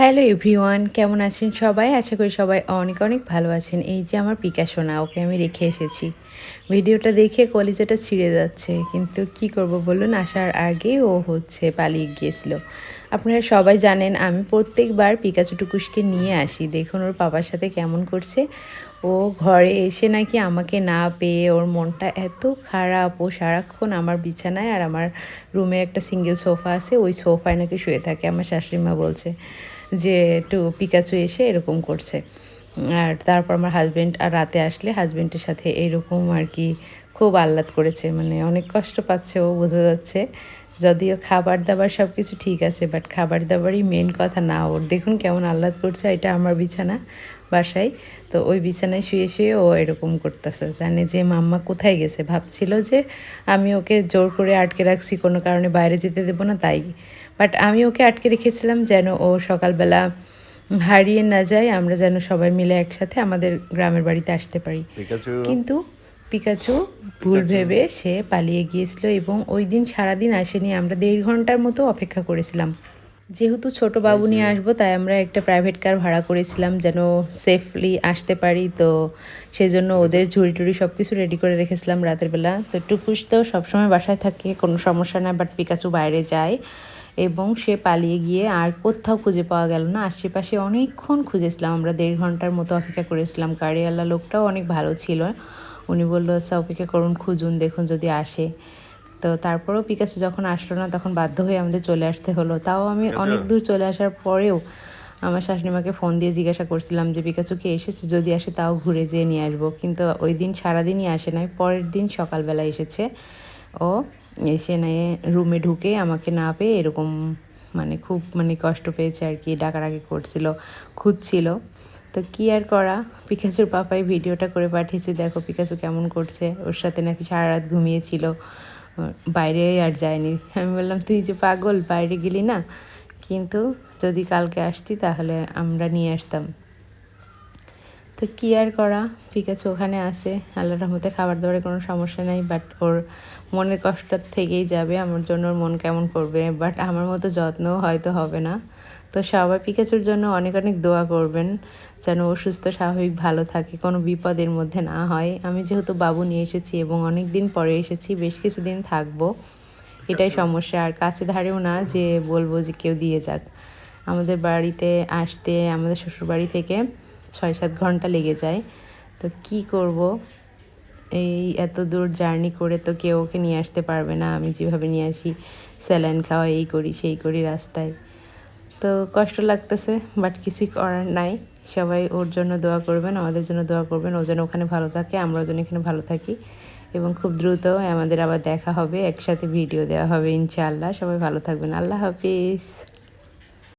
Hello everyone, কেমন আছেন সবাই? আশা করি সবাই অনেক অনেক ভালো আছেন। এই যে আমার পিকাশোনা ওকে আমি রেখে এসেছি। ভিডিওটা দেখে কলিজাটা ছিঁড়ে যাচ্ছে, কিন্তু কি করব বলুন? আসার আগে ও হচ্ছে পালিয়ে গিয়েছিল। আপনারা সবাই জানেন, আমি প্রত্যেকবার পিকাচু টুকুসকে নিয়ে আসি। দেখুন ওর বাবার সাথে কেমন করছে। ও ঘরে এসে নাকি আমাকে না পেয়ে ওর মনটা এত খারাপ। ও সারাক্ষণ আমার বিছানায় আর আমার রুমে একটা সিঙ্গেল সোফা আছে, ওই সোফায় নাকি শুয়ে থাকে, আমার শাশুড়ি মা বলছে। যে একটু পিকাচু এসে এরকম করছে। আর তারপর আমার হাজব্যান্ড আর রাতে আসলে হাজব্যান্ডের সাথে এরকম আর কি খুব আহ্লাদ করেছে। মানে অনেক কষ্ট পাচ্ছে, ও বোঝা যাচ্ছে। যদিও খাবার দাবার সব কিছু ঠিক আছে বাট খাবার দাবারই মেন কথা না ওর। দেখুন কেমন আহ্লাদ করছে, এটা আমার বিছানা বাসায়। তো ওই বিছানায় শুয়ে শুয়ে ও এরকম করতেছে। জানে যে মাম্মা কোথায় গেছে। ভাবছিল যে আমি ওকে জোর করে আটকে রাখছি, কোনো কারণে বাইরে যেতে দেবো না, তাই বাট আমি ওকে আটকে রেখেছিলাম যেন ও সকালবেলা হারিয়ে না যায় আমরা যেন সবাই মিলে একসাথে আমাদের গ্রামের বাড়িতে আসতে পারি। কিন্তু পিকাচু ভুল ভেবে সে পালিয়ে গিয়েছিল এবং ওই দিন সারাদিন আসেনি আমরা দেড় ঘণ্টার মতো অপেক্ষা করেছিলাম। যেহেতু ছোট বাবু নিয়ে আসব তাই আমরা একটা প্রাইভেট কার ভাড়া করেছিলাম যেন সেফলি আসতে পারি। তো সেজন্য ওদের ঝুড়ি টুড়ি সব কিছু রেডি করে রেখেছিলাম রাতের বেলা। তো টুকুস তো সবসময় বাসায় থাকে কোনো সমস্যা না বাট পিকাচু বাইরে যায়। এবং সে পালিয়ে গিয়ে আর কোথাও খুঁজে পাওয়া গেল না। আশেপাশে অনেকক্ষণ খুঁজেছিলাম আমরা দেড় ঘণ্টার মতো অপেক্ষা করেছিলাম। গাড়িওয়ালা লোকটাও অনেক ভালো ছিল। উনি বলল আচ্ছা অপেক্ষা করুন খুঁজুন দেখুন যদি আসে। তো তারপরেও পিকাসু যখন আসলো না তখন বাধ্য হয়ে আমাদের চলে আসতে হলো। তাও আমি অনেক দূর চলে আসার পরেও আমার শাশুড়িমাকে ফোন দিয়ে জিজ্ঞাসা করছিলাম যে পিকাচু কে এসেছে? যদি আসে তাও ঘুরে যেয়ে নিয়ে আসব। কিন্তু ওই দিন সারাদিনই আসে নাই পরের দিন সকালবেলা এসেছে। ও এসে নিয়ে রুমে ঢুকে আমাকে না পেয়ে এরকম মানে খুব মানে কষ্ট পেয়েছে আর কি, ডাকাডাকি করছিল, খুঁজছিল। তো কি আর করা? পিকাচুর পাপাই ভিডিওটা করে পাঠিয়েছে, দেখো পিকাচু কেমন করছে? ওর সাথে নাকি সারা রাত ঘুমিয়েছিল, বাইরে আর যায়নি। আমি বললাম, তুই যে পাগল, বাইরে গেলি না? কিন্তু যদি কালকে আসতি তাহলে আমরা নিয়ে আসতাম। তো কী আর করা? পিকাচু ওখানে আসে আল্লাহ রহমতে খাবার দাবারের কোনো সমস্যা নেই বাট ওর মনের কষ্ট থেকেই যাবে। আমার জন্য ওর মন কেমন করবে? বাট আমার মতো যত্নও হয়তো হবে না। তো সবাই পিকাচুর জন্য অনেক অনেক দোয়া করবেন, যেন ও সুস্থ, স্বাভাবিক, ভালো থাকে, কোনো বিপদের মধ্যে না হয়। আমি যেহেতু বাবু নিয়ে এসেছি এবং অনেক দিন পরে এসেছি, বেশ কিছুদিন থাকব। এটাই সমস্যা। আর কাছে ধারেও না যে বলব যে কেউ দিয়ে যাক। আমাদের বাড়িতে আসতে, আমাদের শ্বশুরবাড়ি থেকে ছয় সাত ঘণ্টা লেগে যায়। তো কি করব? এই এত দূর জার্নি করে তো কেউ ওকে নিয়ে আসতে পারবে না। আমি যেভাবে নিয়ে আসি, স্যালাইন খাওয়া, এই করি, সেই করি রাস্তায়। তো কষ্ট লাগতেছে, বাট কিছুই করার নাই। সবাই ওর জন্য দোয়া করবেন, আমাদের জন্য দোয়া করবেন। ও যেন ওখানে ভালো থাকে, আমরাও যেন এখানে ভালো থাকি। এবং খুব দ্রুত আমাদের আবার দেখা হবে, একসাথে ভিডিও দেওয়া হবে, ইনশাআল্লাহ। সবাই ভালো থাকবেন। আল্লাহ হাফিজ।